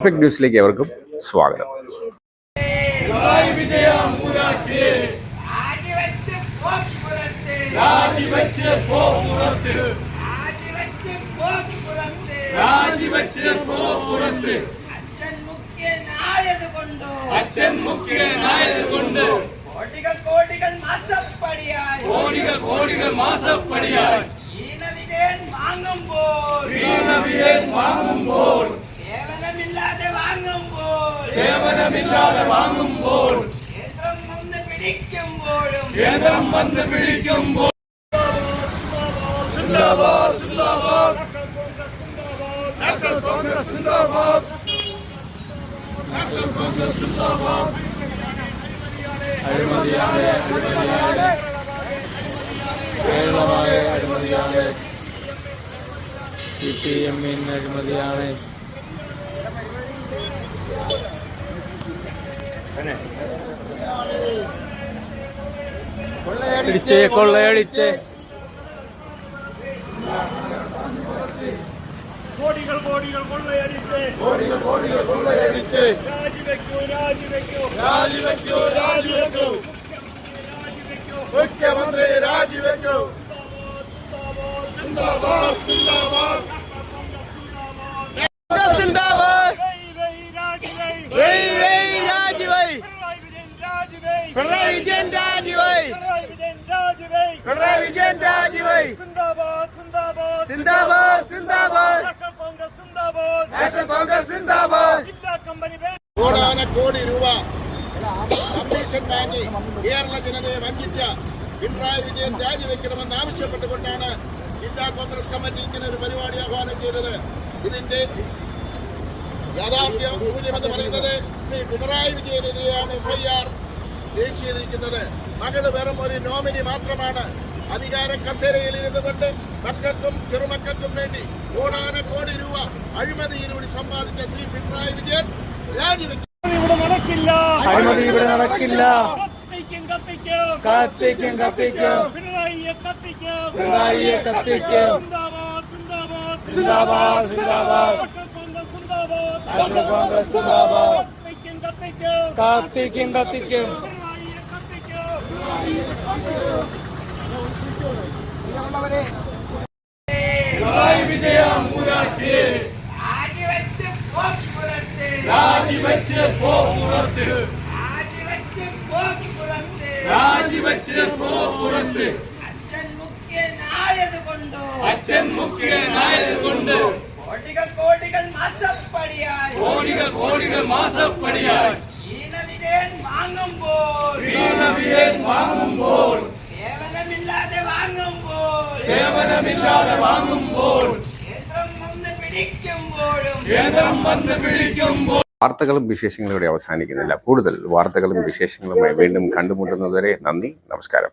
Perfect ന്യൂസിലേക്ക് ഏവർക്കും സ്വാഗതം രാജിവെച്ച് പോക്കുപുറത്ത് രാജിവെച്ച് പോ പുറത്ത് രാജിവെച്ച് പോക്കുപുറത്ത് രാജിവെച്ച് പോ പുറത്ത് അച്ഛൻ മുഖ്യനായത് കൊണ്ടോ അച്ഛൻ മുഖ്യനായത് കൊണ്ട് കോടികൾ കോടികൾ മാസപ്പടിയായി കോടികൾ കോടികൾ മാസപ്പടിയായി ഈനവിധേയൻ വാങ്ങുമ്പോൾ വീണവിധേൻ വാങ്ങുമ്പോൾ സേവനമില്ലാതെ വാങ്ങുമ്പോൾ സേവനമില്ലാതെ വാങ്ങുമ്പോൾ കേന്ദ്രം വന്ന് പിടിക്കുമ്പോഴും കേന്ദ്രം വന്ന് പിടിക്കുമ്പോൾ അഴിമതിയാണ് കേരളമായ അഴിമതിയാണ് സി പി എമ്മിന് അഴിമതിയാണ് കൊള്ളയടിച്ചേ കൊള്ളയടിച്ചേ. കോടികൾ കോടികൾ കൊള്ളയടിച്ച്. കോടികൾ കോടികൾ കൊള്ളയടിച്ച്. രാജിവെക്കൂ രാജിവെക്കൂ. രാജിവെക്കൂ രാജിവെക്കൂ. മുഖ്യമന്ത്രി രാജിവെക്കൂ. സിന്ദാബാദ് സിന്ദാബാദ് പിണറായി വിജയൻ രാജിവൈ പിണറായി വിജയൻ സിന്ദാബാദ് സിന്ദാബാദ്. നാഷണൽ കോൺഗ്രസ് സിന്ദാബാദ്. കോടാനക്കോടി രൂപ കമ്മീഷൻ വാങ്ങി കേരള ജനതയെ വഞ്ചിച്ച പിണറായി വിജയൻ രാജിവെക്കണമെന്ന് ആവശ്യപ്പെട്ടുകൊണ്ടാണ് ജില്ലാ കോൺഗ്രസ് കമ്മിറ്റി ഇങ്ങനെ ഒരു പരിപാടി ആഹ്വാനം ചെയ്തത്. ഇതിന്റെ യാഥാർത്ഥ്യ പറയുന്നത് ശ്രീ പിണറായി വിജയനെതിരെയാണ് എഫ്ഐആർ ദേശീയതിരിക്കുന്നത് മകൾ വെറും ഒരു നോമിനി മാത്രമാണ്. അധികാര കസേരയിൽ ഇരുന്നുകൊണ്ട് മക്കൾക്കും ചെറുമക്കൾക്കും വേണ്ടി കോടാനക്കോടി രൂപ അഴിമതിയിലൂടെ സമ്പാദിച്ച ശ്രീ പിണറായി വിജയൻ രാജിവെക്കും ഇവിടെ നടക്കില്ല. അഴിമതി ഇവിടെ നടക്കില്ല. കത്തിക്കും കത്തിക്കും. കത്തിക്കും കത്തിക്കും. പിണറായിയെ കത്തിക്കും. സിന്ദാബാദ് സിന്ദാബാദ്. കോൺഗ്രസ് സിന്ദാബാദ്. കത്തിക്കും കത്തിക്കും. കത്തിക്കും കത്തിക്കും പിണറായിയെ കത്തിക്കും പിണറായി വിജയം മൂരാച്ചി രാജിവെച്ച് പോക്കുപുറത്ത് രാജിവെച്ച് വാങ്ങുമ്പോൾ. വാങ്ങുമ്പോൾ. സേവനമില്ലാതെ വാങ്ങുമ്പോൾ. സേവനമില്ലാതെ വാങ്ങുമ്പോൾ. കേന്ദ്രം വന്ന് പിടിക്കുമ്പോഴും. കേന്ദ്രം വന്ന് പിടിക്കുമ്പോൾ. വാർത്തകളും വിശേഷങ്ങളും ഇവിടെ അവസാനിക്കുന്നില്ല. കൂടുതൽ വാർത്തകളും വിശേഷങ്ങളുമായി വീണ്ടും കണ്ടുമുട്ടുന്നതുവരെ നന്ദി നമസ്കാരം.